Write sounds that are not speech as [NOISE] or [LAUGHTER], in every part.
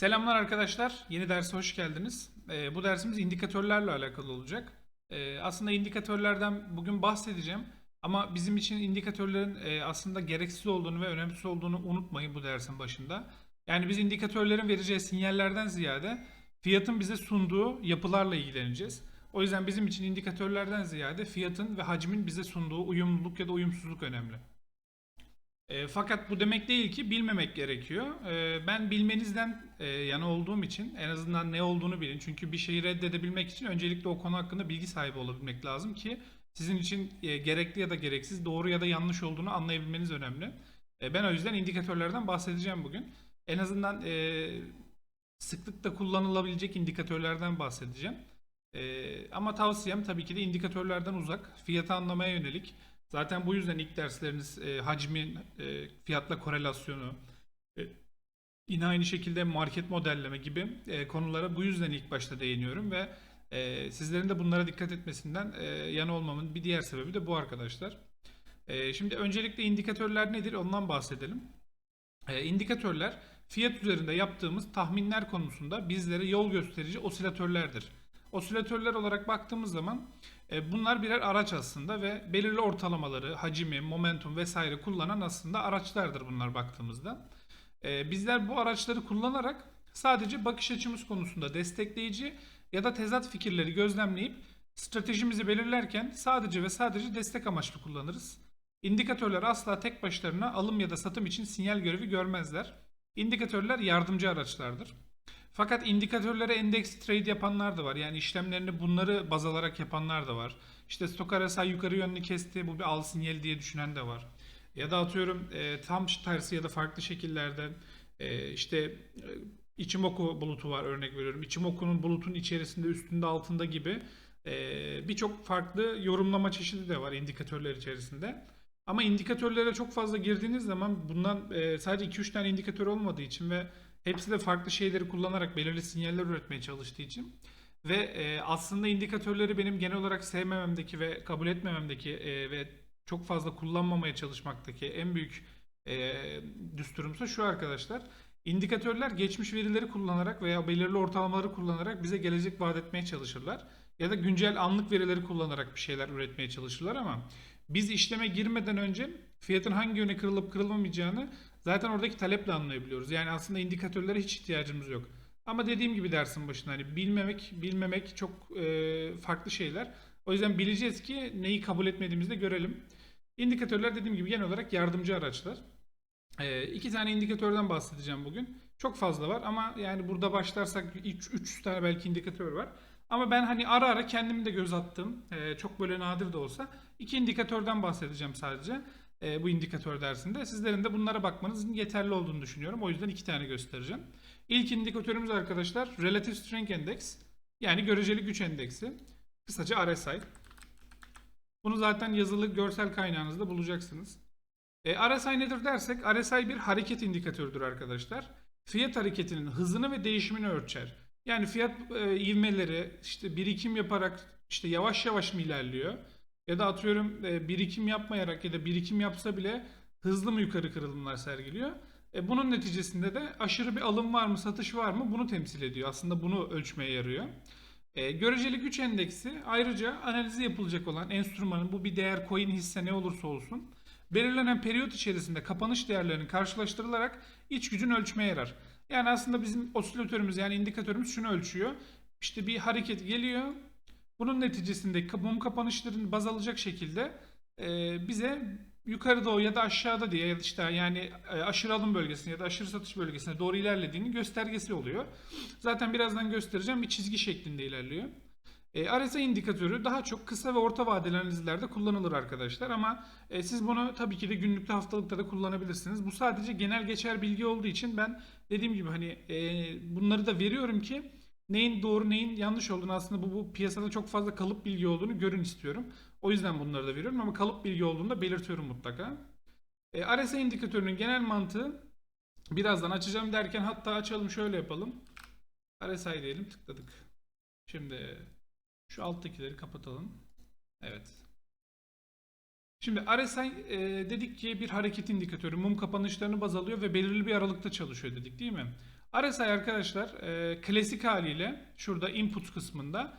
Selamlar arkadaşlar. Yeni derse hoş geldiniz. Ee, bu dersimiz indikatörlerle alakalı olacak. Ee, aslında indikatörlerden bugün bahsedeceğim. Ama bizim için indikatörlerin e, aslında gereksiz olduğunu ve önemsiz olduğunu unutmayın bu dersin başında. Yani biz indikatörlerin vereceği sinyallerden ziyade fiyatın bize sunduğu yapılarla ilgileneceğiz. O yüzden bizim için indikatörlerden ziyade fiyatın ve hacmin bize sunduğu uyumluluk ya da uyumsuzluk önemli. E, fakat bu demek değil ki bilmemek gerekiyor. E, ben bilmenizden e, yana olduğum için en azından ne olduğunu bilin. Çünkü bir şeyi reddedebilmek için öncelikle o konu hakkında bilgi sahibi olabilmek lazım ki sizin için e, gerekli ya da gereksiz, doğru ya da yanlış olduğunu anlayabilmeniz önemli. E, ben o yüzden indikatörlerden bahsedeceğim bugün. En azından e, sıklıkla kullanılabilecek indikatörlerden bahsedeceğim. E, ama tavsiyem tabii ki de indikatörlerden uzak, fiyatı anlamaya yönelik. Zaten bu yüzden ilk dersleriniz e, hacmin e, fiyatla korelasyonu, e, yine aynı şekilde market modelleme gibi e, konulara bu yüzden ilk başta değiniyorum ve e, sizlerin de bunlara dikkat etmesinden e, yana olmamın bir diğer sebebi de bu arkadaşlar. E, şimdi öncelikle indikatörler nedir ondan bahsedelim. E, indikatörler fiyat üzerinde yaptığımız tahminler konusunda bizlere yol gösterici osilatörlerdir. Osilatörler olarak baktığımız zaman e, bunlar birer araç aslında ve belirli ortalamaları, hacimi, momentum vesaire kullanan aslında araçlardır bunlar baktığımızda. E, bizler bu araçları kullanarak sadece bakış açımız konusunda destekleyici ya da tezat fikirleri gözlemleyip stratejimizi belirlerken sadece ve sadece destek amaçlı kullanırız. İndikatörler asla tek başlarına alım ya da satım için sinyal görevi görmezler. İndikatörler yardımcı araçlardır. Fakat indikatörlere endeks trade yapanlar da var. Yani işlemlerini bunları baz alarak yapanlar da var. İşte stok RSI yukarı yönlü kesti bu bir al sinyali diye düşünen de var. Ya da atıyorum e, tam tersi ya da farklı şekillerde e, işte e, Ichimoku bulutu var örnek veriyorum. Ichimoku'nun bulutun içerisinde üstünde altında gibi e, birçok farklı yorumlama çeşidi de var indikatörler içerisinde. Ama indikatörlere çok fazla girdiğiniz zaman bundan e, sadece 2-3 tane indikatör olmadığı için ve hepsi de farklı şeyleri kullanarak belirli sinyaller üretmeye çalıştığı için ve e, aslında indikatörleri benim genel olarak sevmememdeki ve kabul etmememdeki e, ve çok fazla kullanmamaya çalışmaktaki en büyük e, düsturumsa şu arkadaşlar. İndikatörler geçmiş verileri kullanarak veya belirli ortalamaları kullanarak bize gelecek vaat etmeye çalışırlar. Ya da güncel anlık verileri kullanarak bir şeyler üretmeye çalışırlar ama biz işleme girmeden önce fiyatın hangi yöne kırılıp kırılmamayacağını zaten oradaki taleple anlayabiliyoruz. Yani aslında indikatörlere hiç ihtiyacımız yok. Ama dediğim gibi dersin başında hani bilmemek, bilmemek çok e, farklı şeyler. O yüzden bileceğiz ki neyi kabul etmediğimizi de görelim. İndikatörler dediğim gibi genel olarak yardımcı araçlar. E, iki tane indikatörden bahsedeceğim bugün. Çok fazla var ama yani burada başlarsak 3 tane belki indikatör var. Ama ben hani ara ara kendim de göz attım. E, çok böyle nadir de olsa. iki indikatörden bahsedeceğim sadece e, bu indikatör dersinde. Sizlerin de bunlara bakmanızın yeterli olduğunu düşünüyorum. O yüzden iki tane göstereceğim. İlk indikatörümüz arkadaşlar Relative Strength Index. Yani göreceli güç endeksi. Kısaca RSI. Bunu zaten yazılı görsel kaynağınızda bulacaksınız. E, RSI nedir dersek RSI bir hareket indikatörüdür arkadaşlar. Fiyat hareketinin hızını ve değişimini ölçer. Yani fiyat e, ivmeleri işte birikim yaparak işte yavaş yavaş mı ilerliyor? Ya da atıyorum e, birikim yapmayarak ya da birikim yapsa bile hızlı mı yukarı kırılımlar sergiliyor? E, bunun neticesinde de aşırı bir alım var mı, satış var mı bunu temsil ediyor. Aslında bunu ölçmeye yarıyor. E, göreceli güç endeksi ayrıca analizi yapılacak olan enstrümanın bu bir değer coin hisse ne olursa olsun belirlenen periyot içerisinde kapanış değerlerinin karşılaştırılarak iç gücün ölçmeye yarar. Yani aslında bizim osilatörümüz yani indikatörümüz şunu ölçüyor. İşte bir hareket geliyor. Bunun neticesinde mum kapanışlarını baz alacak şekilde e, bize yukarı doğru ya da aşağıda diye ya işte yani e, aşırı alım bölgesine ya da aşırı satış bölgesine doğru ilerlediğini göstergesi oluyor. Zaten birazdan göstereceğim bir çizgi şeklinde ilerliyor. E, RSI indikatörü daha çok kısa ve orta vadeli analizlerde kullanılır arkadaşlar ama e, siz bunu tabii ki de günlükte haftalıkta da kullanabilirsiniz. Bu sadece genel geçer bilgi olduğu için ben dediğim gibi hani e, bunları da veriyorum ki neyin doğru neyin yanlış olduğunu aslında bu, bu piyasada çok fazla kalıp bilgi olduğunu görün istiyorum. O yüzden bunları da veriyorum ama kalıp bilgi olduğunu da belirtiyorum mutlaka. E, RSI indikatörünün genel mantığı birazdan açacağım derken hatta açalım şöyle yapalım. RSI diyelim tıkladık. Şimdi şu alttakileri kapatalım. Evet. Şimdi RSI e, dedik ki bir hareket indikatörü mum kapanışlarını baz alıyor ve belirli bir aralıkta çalışıyor dedik değil mi? RSI arkadaşlar e, klasik haliyle şurada input kısmında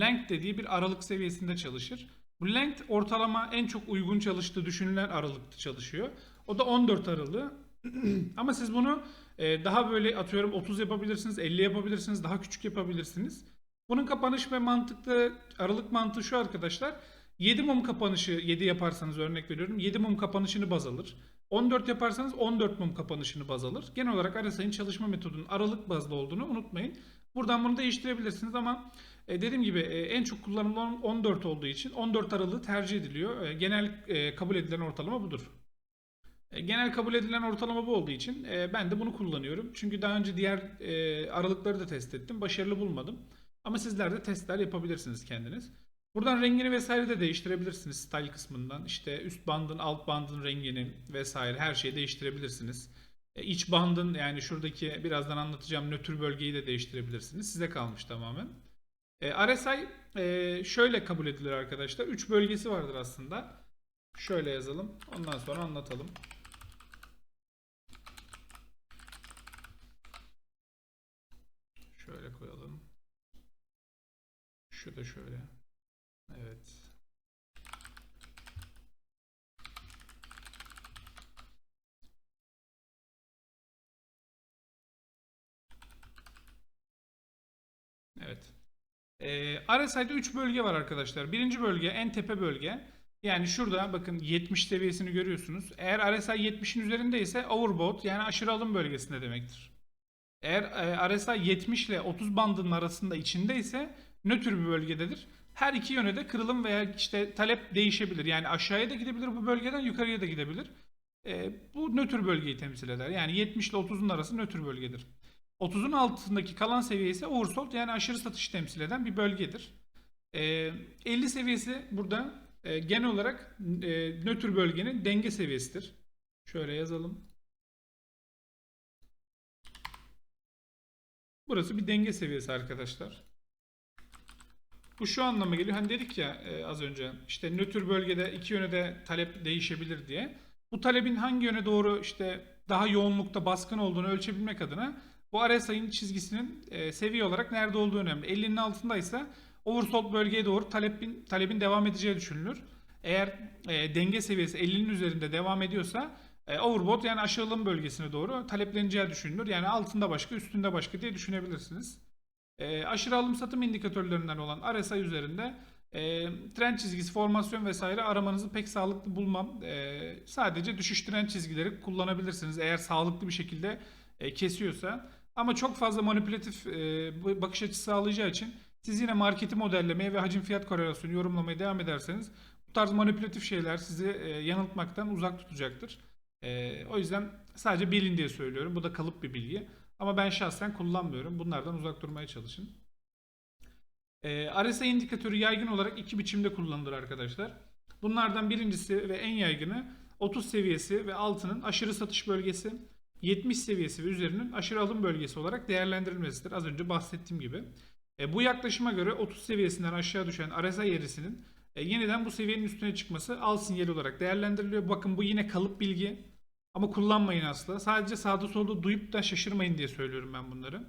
length dediği bir aralık seviyesinde çalışır. Bu length ortalama en çok uygun çalıştığı düşünülen aralıkta çalışıyor. O da 14 aralığı. [CLEARS THROAT] Ama siz bunu e, daha böyle atıyorum 30 yapabilirsiniz, 50 yapabilirsiniz, daha küçük yapabilirsiniz. Bunun kapanış ve mantıklı aralık mantığı şu arkadaşlar. 7 mum kapanışı 7 yaparsanız örnek veriyorum 7 mum kapanışını baz alır. 14 yaparsanız 14 mum kapanışını baz alır. Genel olarak RSI'nin çalışma metodunun aralık bazlı olduğunu unutmayın. Buradan bunu değiştirebilirsiniz ama e, dediğim gibi e, en çok kullanılan 14 olduğu için 14 aralığı tercih ediliyor. E, genel kabul edilen ortalama budur. Genel kabul edilen ortalama bu olduğu için ben de bunu kullanıyorum. Çünkü daha önce diğer aralıkları da test ettim. Başarılı bulmadım. Ama sizler de testler yapabilirsiniz kendiniz. Buradan rengini vesaire de değiştirebilirsiniz style kısmından. İşte üst bandın, alt bandın rengini vesaire her şeyi değiştirebilirsiniz. E, İç bandın yani şuradaki birazdan anlatacağım nötr bölgeyi de değiştirebilirsiniz. Size kalmış tamamen. E, RSI e, şöyle kabul edilir arkadaşlar. 3 bölgesi vardır aslında. Şöyle yazalım. Ondan sonra anlatalım. Şöyle koyalım. Şu da şöyle. Evet. Evet. Ee, RSI'de 3 bölge var arkadaşlar. Birinci bölge en tepe bölge. Yani şurada bakın 70 seviyesini görüyorsunuz. Eğer RSI 70'in üzerindeyse overbought yani aşırı alım bölgesinde demektir. Eğer e, RSI 70 ile 30 bandının arasında içindeyse nötr bir bölgededir. Her iki yöne de kırılım veya işte talep değişebilir. Yani aşağıya da gidebilir bu bölgeden yukarıya da gidebilir. E, bu nötr bölgeyi temsil eder. Yani 70 ile 30'un arası nötr bölgedir. 30'un altındaki kalan seviye ise oversold yani aşırı satış temsil eden bir bölgedir. E, 50 seviyesi burada e, genel olarak e, nötr bölgenin denge seviyesidir. Şöyle yazalım. Burası bir denge seviyesi arkadaşlar. Bu şu anlama geliyor. Hani dedik ya e, az önce işte nötr bölgede iki yöne de talep değişebilir diye. Bu talebin hangi yöne doğru işte daha yoğunlukta baskın olduğunu ölçebilmek adına bu RSI'nin çizgisinin e, seviye olarak nerede olduğu önemli. 50'nin altındaysa oversold bölgeye doğru talebin, talebin devam edeceği düşünülür. Eğer e, denge seviyesi 50'nin üzerinde devam ediyorsa e, overbought yani aşağılım bölgesine doğru talepleneceği düşünülür. Yani altında başka üstünde başka diye düşünebilirsiniz. E, aşırı alım satım indikatörlerinden olan RSI üzerinde e, trend çizgisi, formasyon vesaire aramanızı pek sağlıklı bulmam. E, sadece düşüş trend çizgileri kullanabilirsiniz eğer sağlıklı bir şekilde e, kesiyorsa. Ama çok fazla manipülatif e, bakış açısı sağlayacağı için siz yine marketi modellemeye ve hacim fiyat korelasyonu yorumlamaya devam ederseniz bu tarz manipülatif şeyler sizi e, yanıltmaktan uzak tutacaktır. E, o yüzden sadece bilin diye söylüyorum. Bu da kalıp bir bilgi. Ama ben şahsen kullanmıyorum. Bunlardan uzak durmaya çalışın. E, RSI indikatörü yaygın olarak iki biçimde kullanılır arkadaşlar. Bunlardan birincisi ve en yaygını 30 seviyesi ve altının aşırı satış bölgesi, 70 seviyesi ve üzerinin aşırı alım bölgesi olarak değerlendirilmesidir. Az önce bahsettiğim gibi. E, bu yaklaşıma göre 30 seviyesinden aşağı düşen RSI eğrisinin e, yeniden bu seviyenin üstüne çıkması al sinyali olarak değerlendiriliyor. Bakın bu yine kalıp bilgi. Ama kullanmayın asla. Sadece sağda solda duyup da şaşırmayın diye söylüyorum ben bunları.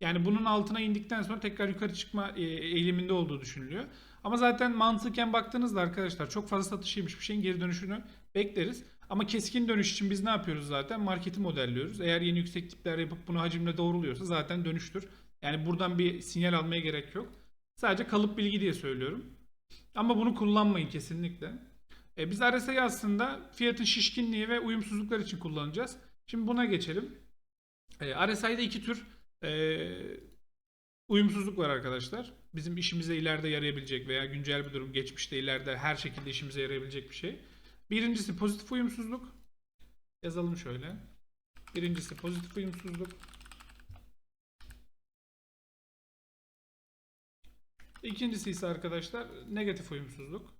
Yani bunun altına indikten sonra tekrar yukarı çıkma e, eğiliminde olduğu düşünülüyor. Ama zaten mantıken baktığınızda arkadaşlar çok fazla satışıymış bir şeyin geri dönüşünü bekleriz. Ama keskin dönüş için biz ne yapıyoruz zaten? Marketi modelliyoruz. Eğer yeni yüksek tipler yapıp bunu hacimle doğruluyorsa zaten dönüştür. Yani buradan bir sinyal almaya gerek yok. Sadece kalıp bilgi diye söylüyorum. Ama bunu kullanmayın kesinlikle. E, biz RSI'yi aslında fiyatın şişkinliği ve uyumsuzluklar için kullanacağız. Şimdi buna geçelim. E, RSI'de iki tür e, uyumsuzluk var arkadaşlar. Bizim işimize ileride yarayabilecek veya güncel bir durum geçmişte ileride her şekilde işimize yarayabilecek bir şey. Birincisi pozitif uyumsuzluk. Yazalım şöyle. Birincisi pozitif uyumsuzluk. İkincisi ise arkadaşlar negatif uyumsuzluk.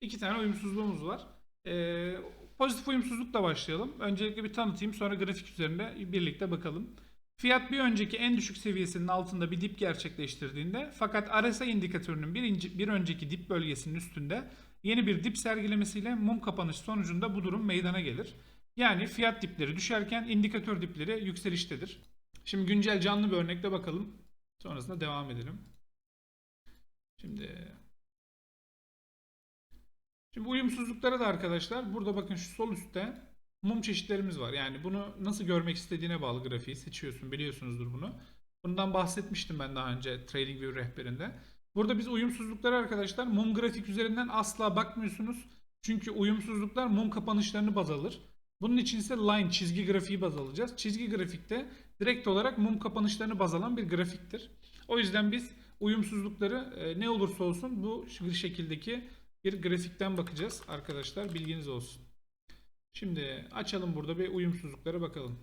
İki tane uyumsuzluğumuz var. Ee, pozitif uyumsuzlukla başlayalım. Öncelikle bir tanıtayım sonra grafik üzerinde birlikte bakalım. Fiyat bir önceki en düşük seviyesinin altında bir dip gerçekleştirdiğinde fakat RSI indikatörünün bir, inci, bir önceki dip bölgesinin üstünde yeni bir dip sergilemesiyle mum kapanış sonucunda bu durum meydana gelir. Yani fiyat dipleri düşerken indikatör dipleri yükseliştedir. Şimdi güncel canlı bir örnekle bakalım. Sonrasında devam edelim. Şimdi Şimdi uyumsuzluklara da arkadaşlar burada bakın şu sol üstte mum çeşitlerimiz var. Yani bunu nasıl görmek istediğine bağlı grafiği seçiyorsun biliyorsunuzdur bunu. Bundan bahsetmiştim ben daha önce TradingView rehberinde. Burada biz uyumsuzluklara arkadaşlar mum grafik üzerinden asla bakmıyorsunuz. Çünkü uyumsuzluklar mum kapanışlarını baz alır. Bunun için ise line çizgi grafiği baz alacağız. Çizgi grafikte direkt olarak mum kapanışlarını baz alan bir grafiktir. O yüzden biz uyumsuzlukları e, ne olursa olsun bu şekildeki bir grafikten bakacağız arkadaşlar bilginiz olsun. Şimdi açalım burada bir uyumsuzluklara bakalım.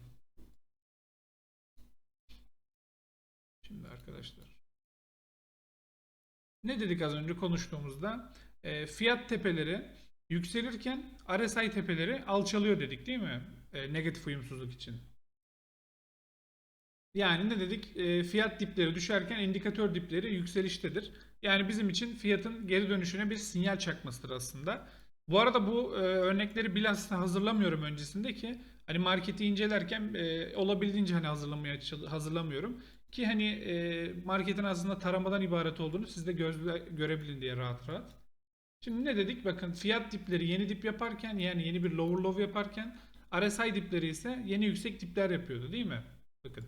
Şimdi arkadaşlar. Ne dedik az önce konuştuğumuzda? E, fiyat tepeleri yükselirken RSI tepeleri alçalıyor dedik değil mi? E, negatif uyumsuzluk için. Yani ne dedik? E, fiyat dipleri düşerken indikatör dipleri yükseliştedir. Yani bizim için fiyatın geri dönüşüne bir sinyal çakmasıdır aslında. Bu arada bu e, örnekleri bilhassa hazırlamıyorum öncesinde ki hani marketi incelerken e, olabildiğince hani hazırlamaya hazırlamıyorum ki hani e, marketin aslında taramadan ibaret olduğunu siz de gözle görebilin diye rahat rahat. Şimdi ne dedik? Bakın fiyat dipleri yeni dip yaparken yani yeni bir lower low yaparken RSI dipleri ise yeni yüksek dipler yapıyordu değil mi? Bakın.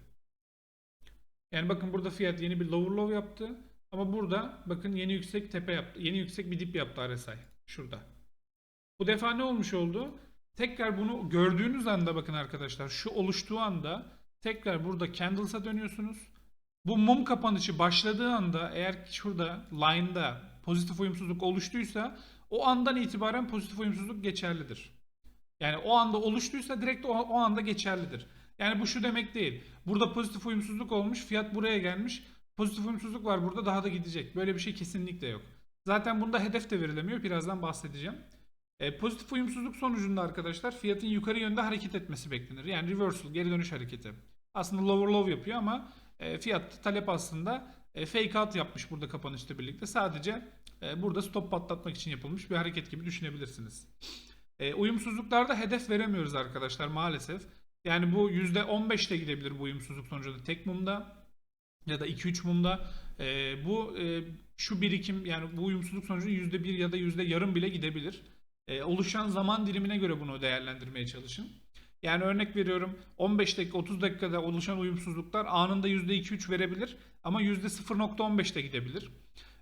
Yani bakın burada fiyat yeni bir lower low yaptı. Ama burada bakın yeni yüksek tepe yaptı. Yeni yüksek bir dip yaptı RSI. Şurada. Bu defa ne olmuş oldu? Tekrar bunu gördüğünüz anda bakın arkadaşlar şu oluştuğu anda tekrar burada candles'a dönüyorsunuz. Bu mum kapanışı başladığı anda eğer şurada line'da pozitif uyumsuzluk oluştuysa o andan itibaren pozitif uyumsuzluk geçerlidir. Yani o anda oluştuysa direkt o, o anda geçerlidir. Yani bu şu demek değil. Burada pozitif uyumsuzluk olmuş, fiyat buraya gelmiş. Pozitif uyumsuzluk var burada daha da gidecek. Böyle bir şey kesinlikle yok. Zaten bunda hedef de verilemiyor. Birazdan bahsedeceğim. E, pozitif uyumsuzluk sonucunda arkadaşlar fiyatın yukarı yönde hareket etmesi beklenir. Yani reversal, geri dönüş hareketi. Aslında lower low yapıyor ama e, fiyat talep aslında e, fake out yapmış burada kapanışla birlikte. Sadece e, burada stop patlatmak için yapılmış bir hareket gibi düşünebilirsiniz. E, uyumsuzluklarda hedef veremiyoruz arkadaşlar maalesef. Yani bu %15 de gidebilir bu uyumsuzluk sonucunda tek mumda ya da 2-3 mumda. E, bu e, şu birikim yani bu uyumsuzluk sonucu %1 ya da yüzde yarım bile gidebilir. E, oluşan zaman dilimine göre bunu değerlendirmeye çalışın. Yani örnek veriyorum 15 dakika 30 dakikada oluşan uyumsuzluklar anında %2-3 verebilir ama %0.15 de gidebilir.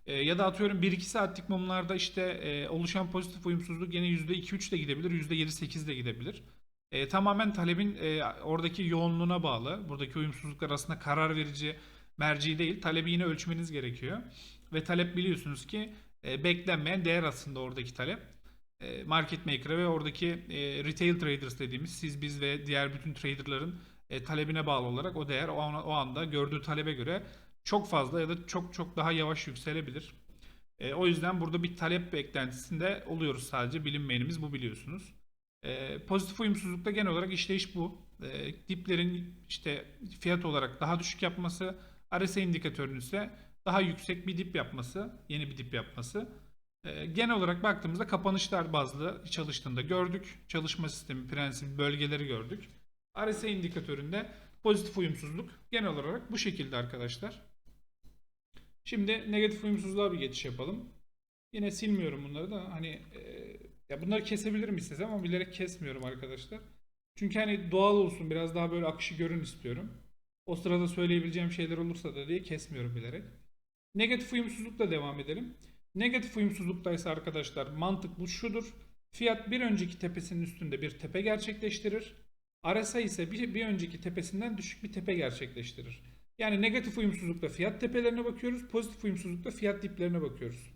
E, ya da atıyorum 1-2 saatlik mumlarda işte e, oluşan pozitif uyumsuzluk yine %2-3 de gidebilir, %7-8 de gidebilir. E, tamamen talebin e, oradaki yoğunluğuna bağlı. Buradaki uyumsuzluklar arasında karar verici merci değil. Talebi yine ölçmeniz gerekiyor. Ve talep biliyorsunuz ki e, beklenmeyen değer aslında oradaki talep. E, market maker'a ve oradaki e, retail traders dediğimiz siz biz ve diğer bütün traderların e, talebine bağlı olarak o değer o, an, o anda gördüğü talebe göre çok fazla ya da çok çok daha yavaş yükselebilir. E, o yüzden burada bir talep beklentisinde oluyoruz sadece bilinmeyenimiz bu biliyorsunuz. E, pozitif uyumsuzlukta genel olarak işleyiş bu. E, diplerin işte fiyat olarak daha düşük yapması, RSI indikatörünün ise daha yüksek bir dip yapması, yeni bir dip yapması. E, genel olarak baktığımızda kapanışlar bazlı çalıştığında gördük. Çalışma sistemi, prensip, bölgeleri gördük. RSI indikatöründe pozitif uyumsuzluk genel olarak bu şekilde arkadaşlar. Şimdi negatif uyumsuzluğa bir geçiş yapalım. Yine silmiyorum bunları da hani e, ya bunları kesebilirim istesem ama bilerek kesmiyorum arkadaşlar. Çünkü hani doğal olsun biraz daha böyle akışı görün istiyorum. O sırada söyleyebileceğim şeyler olursa da diye kesmiyorum bilerek. Negatif uyumsuzlukla devam edelim. Negatif uyumsuzlukta ise arkadaşlar mantık bu şudur. Fiyat bir önceki tepesinin üstünde bir tepe gerçekleştirir. RSI ise bir, bir önceki tepesinden düşük bir tepe gerçekleştirir. Yani negatif uyumsuzlukta fiyat tepelerine bakıyoruz. Pozitif uyumsuzlukta fiyat diplerine bakıyoruz.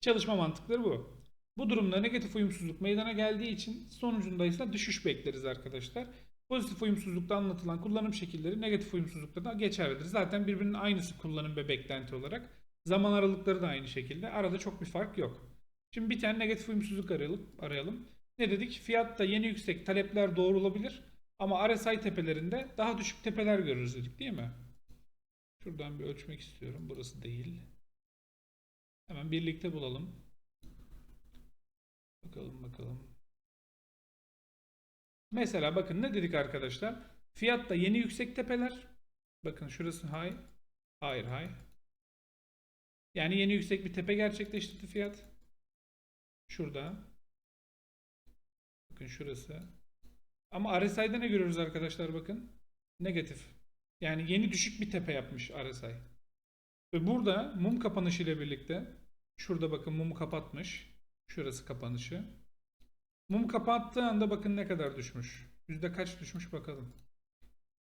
Çalışma mantıkları bu. Bu durumda negatif uyumsuzluk meydana geldiği için sonucunda ise düşüş bekleriz arkadaşlar. Pozitif uyumsuzlukta anlatılan kullanım şekilleri negatif uyumsuzlukta da geçerlidir. Zaten birbirinin aynısı kullanım ve beklenti olarak. Zaman aralıkları da aynı şekilde. Arada çok bir fark yok. Şimdi bir tane negatif uyumsuzluk arayalım. arayalım. Ne dedik? Fiyatta yeni yüksek talepler doğrulabilir. Ama RSI tepelerinde daha düşük tepeler görürüz dedik değil mi? Şuradan bir ölçmek istiyorum. Burası değil. Hemen birlikte bulalım. Bakalım bakalım. Mesela bakın ne dedik arkadaşlar? Fiyatta yeni yüksek tepeler. Bakın şurası high. Hayır high. Yani yeni yüksek bir tepe gerçekleştirdi fiyat. Şurada. Bakın şurası. Ama RSI'de ne görüyoruz arkadaşlar bakın. Negatif. Yani yeni düşük bir tepe yapmış RSI. Ve burada mum kapanışı ile birlikte şurada bakın mumu kapatmış. Şurası kapanışı. Mum kapattığı anda bakın ne kadar düşmüş. Yüzde kaç düşmüş bakalım.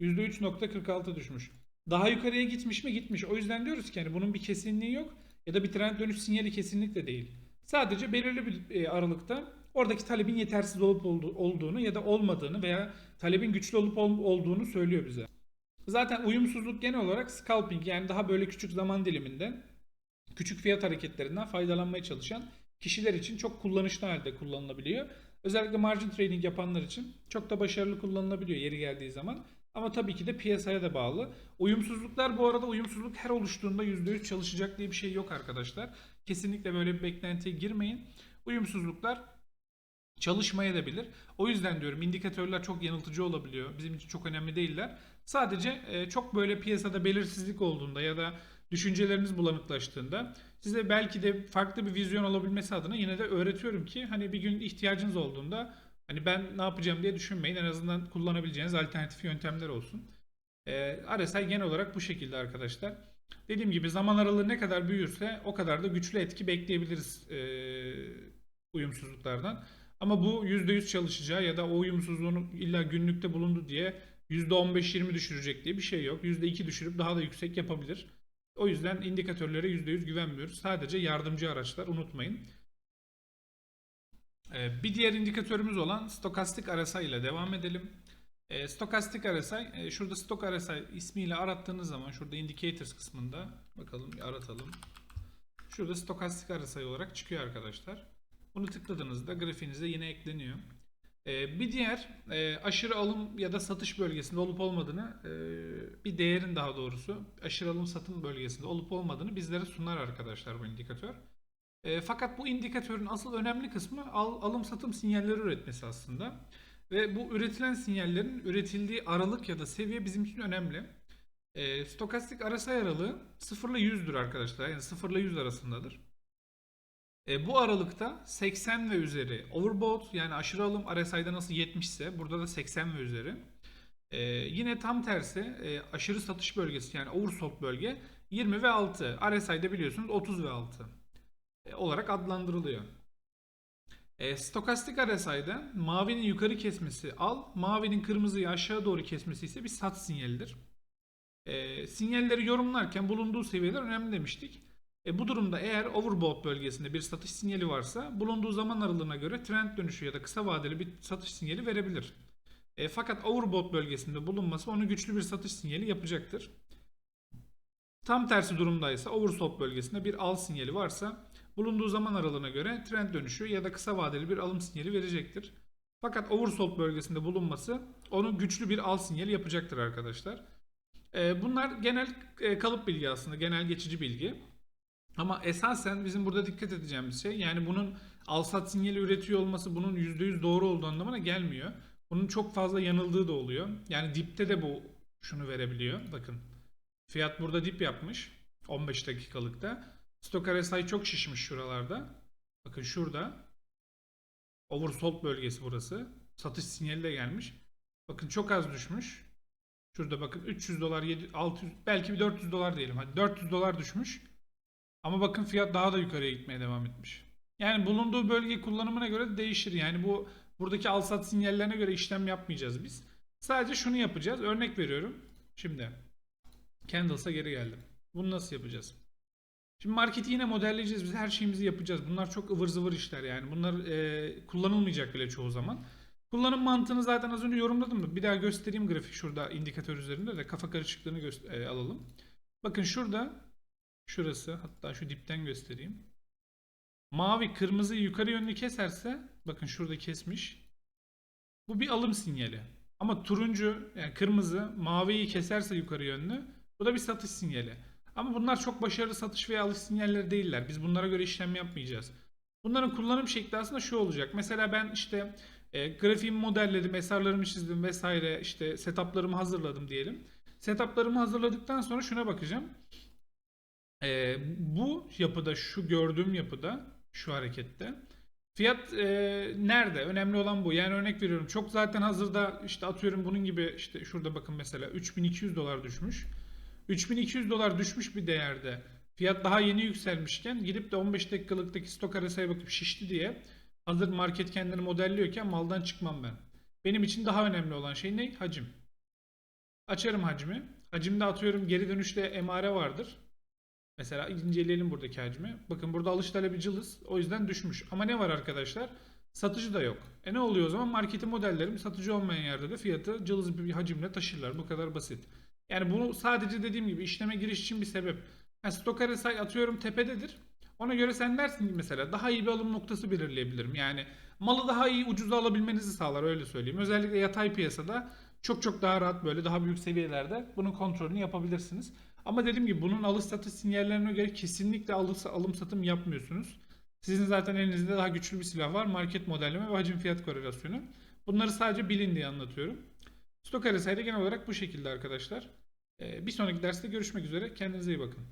Yüzde 3.46 düşmüş. Daha yukarıya gitmiş mi? Gitmiş. O yüzden diyoruz ki yani bunun bir kesinliği yok. Ya da bir trend dönüş sinyali kesinlikle değil. Sadece belirli bir e, aralıkta oradaki talebin yetersiz olup oldu- olduğunu ya da olmadığını veya talebin güçlü olup ol- olduğunu söylüyor bize. Zaten uyumsuzluk genel olarak scalping yani daha böyle küçük zaman diliminde küçük fiyat hareketlerinden faydalanmaya çalışan kişiler için çok kullanışlı halde kullanılabiliyor. Özellikle margin trading yapanlar için çok da başarılı kullanılabiliyor yeri geldiği zaman. Ama tabii ki de piyasaya da bağlı. Uyumsuzluklar bu arada uyumsuzluk her oluştuğunda %100 çalışacak diye bir şey yok arkadaşlar. Kesinlikle böyle bir beklentiye girmeyin. Uyumsuzluklar çalışmaya da bilir. O yüzden diyorum indikatörler çok yanıltıcı olabiliyor. Bizim için çok önemli değiller. Sadece e, çok böyle piyasada belirsizlik olduğunda ya da düşünceleriniz bulanıklaştığında size belki de farklı bir vizyon olabilmesi adına yine de öğretiyorum ki hani bir gün ihtiyacınız olduğunda hani ben ne yapacağım diye düşünmeyin. En azından kullanabileceğiniz alternatif yöntemler olsun. E, RSI genel olarak bu şekilde arkadaşlar. Dediğim gibi zaman aralığı ne kadar büyürse o kadar da güçlü etki bekleyebiliriz e, uyumsuzluklardan. Ama bu %100 çalışacağı ya da o uyumsuzluğun illa günlükte bulundu diye %15-20 düşürecek diye bir şey yok. %2 düşürüp daha da yüksek yapabilir. O yüzden indikatörlere %100 güvenmiyoruz. Sadece yardımcı araçlar unutmayın. Ee, Bir diğer indikatörümüz olan stokastik RSI ile devam edelim. Ee, Stokastik RSI, e, şurada stok RSI ismiyle arattığınız zaman şurada indicators kısmında bakalım bir aratalım. Şurada stokastik RSI olarak çıkıyor arkadaşlar. Bunu tıkladığınızda grafiğinize yine ekleniyor. Ee, bir diğer e, aşırı alım ya da satış bölgesinde olup olmadığını e, bir değerin daha doğrusu aşırı alım satım bölgesinde olup olmadığını bizlere sunar arkadaşlar bu indikatör. E, fakat bu indikatörün asıl önemli kısmı al, alım satım sinyalleri üretmesi aslında. Ve bu üretilen sinyallerin üretildiği aralık ya da seviye bizim için önemli. Stokastik RSI aralığı 0 ile 100'dür arkadaşlar. Yani 0 ile 100 arasındadır. E, bu aralıkta 80 ve üzeri overbought yani aşırı alım RSI'da nasıl 70 ise burada da 80 ve üzeri. E, yine tam tersi e, aşırı satış bölgesi yani oversold bölge 20 ve 6. RSI'de biliyorsunuz 30 ve 6 e, olarak adlandırılıyor. E, stokastik RSI'da mavinin yukarı kesmesi al, mavinin kırmızıyı aşağı doğru kesmesi ise bir sat sinyalidir. E, sinyalleri yorumlarken bulunduğu seviyeler önemli demiştik. E, bu durumda eğer overbought bölgesinde bir satış sinyali varsa bulunduğu zaman aralığına göre trend dönüşü ya da kısa vadeli bir satış sinyali verebilir. E, fakat overbought bölgesinde bulunması onu güçlü bir satış sinyali yapacaktır. Tam tersi durumdaysa oversold bölgesinde bir al sinyali varsa bulunduğu zaman aralığına göre trend dönüşü ya da kısa vadeli bir alım sinyali verecektir. Fakat oversold bölgesinde bulunması onu güçlü bir al sinyali yapacaktır arkadaşlar. E, bunlar genel e, kalıp bilgi aslında, genel geçici bilgi. Ama esasen bizim burada dikkat edeceğimiz şey yani bunun alsat sinyali üretiyor olması bunun %100 doğru olduğu anlamına gelmiyor. Bunun çok fazla yanıldığı da oluyor. Yani dipte de bu şunu verebiliyor. Bakın fiyat burada dip yapmış 15 dakikalıkta. Stok RSI çok şişmiş şuralarda. Bakın şurada oversold bölgesi burası. Satış sinyali de gelmiş. Bakın çok az düşmüş. Şurada bakın 300 dolar, 700, 600 belki bir 400 dolar diyelim. Hadi 400 dolar düşmüş. Ama bakın fiyat daha da yukarıya gitmeye devam etmiş. Yani bulunduğu bölge kullanımına göre de değişir. Yani bu buradaki al sat sinyallerine göre işlem yapmayacağız biz. Sadece şunu yapacağız. Örnek veriyorum. Şimdi Candles'a geri geldim. Bunu nasıl yapacağız? Şimdi marketi yine modelleyeceğiz. Biz her şeyimizi yapacağız. Bunlar çok ıvır zıvır işler yani. Bunlar e, kullanılmayacak bile çoğu zaman. Kullanım mantığını zaten az önce yorumladım da bir daha göstereyim grafik şurada indikatör üzerinde de kafa karışıklığını e, alalım. Bakın şurada Şurası hatta şu dipten göstereyim. Mavi kırmızı yukarı yönlü keserse bakın şurada kesmiş. Bu bir alım sinyali. Ama turuncu yani kırmızı maviyi keserse yukarı yönlü bu da bir satış sinyali. Ama bunlar çok başarılı satış veya alış sinyalleri değiller. Biz bunlara göre işlem yapmayacağız. Bunların kullanım şekli aslında şu olacak. Mesela ben işte e, grafiğimi modelledim, SR'larımı çizdim vesaire işte setup'larımı hazırladım diyelim. Setup'larımı hazırladıktan sonra şuna bakacağım. E, bu yapıda, şu gördüğüm yapıda, şu harekette fiyat e, nerede? Önemli olan bu. Yani örnek veriyorum. Çok zaten hazırda işte atıyorum bunun gibi işte şurada bakın mesela 3200 dolar düşmüş. 3200 dolar düşmüş bir değerde fiyat daha yeni yükselmişken gidip de 15 dakikalıktaki stok arasaya bakıp şişti diye hazır market kendini modelliyorken maldan çıkmam ben. Benim için daha önemli olan şey ne? Hacim. Açarım hacmi. Hacimde atıyorum geri dönüşte emare vardır. Mesela inceleyelim buradaki hacmi. Bakın burada alış talebi cılız. O yüzden düşmüş. Ama ne var arkadaşlar? Satıcı da yok. E ne oluyor o zaman? Marketin modellerim satıcı olmayan yerde de fiyatı cılız bir hacimle taşırlar. Bu kadar basit. Yani bunu sadece dediğim gibi işleme giriş için bir sebep. Yani stok arası atıyorum tepededir. Ona göre sen dersin mesela daha iyi bir alım noktası belirleyebilirim. Yani malı daha iyi ucuza alabilmenizi sağlar öyle söyleyeyim. Özellikle yatay piyasada çok çok daha rahat böyle daha büyük seviyelerde bunun kontrolünü yapabilirsiniz. Ama dediğim gibi bunun alış satış sinyallerine göre kesinlikle alım, satım yapmıyorsunuz. Sizin zaten elinizde daha güçlü bir silah var. Market modelleme ve hacim fiyat korelasyonu. Bunları sadece bilin diye anlatıyorum. Stok arasaydı genel olarak bu şekilde arkadaşlar. Ee, Bir sonraki derste görüşmek üzere. Kendinize iyi bakın.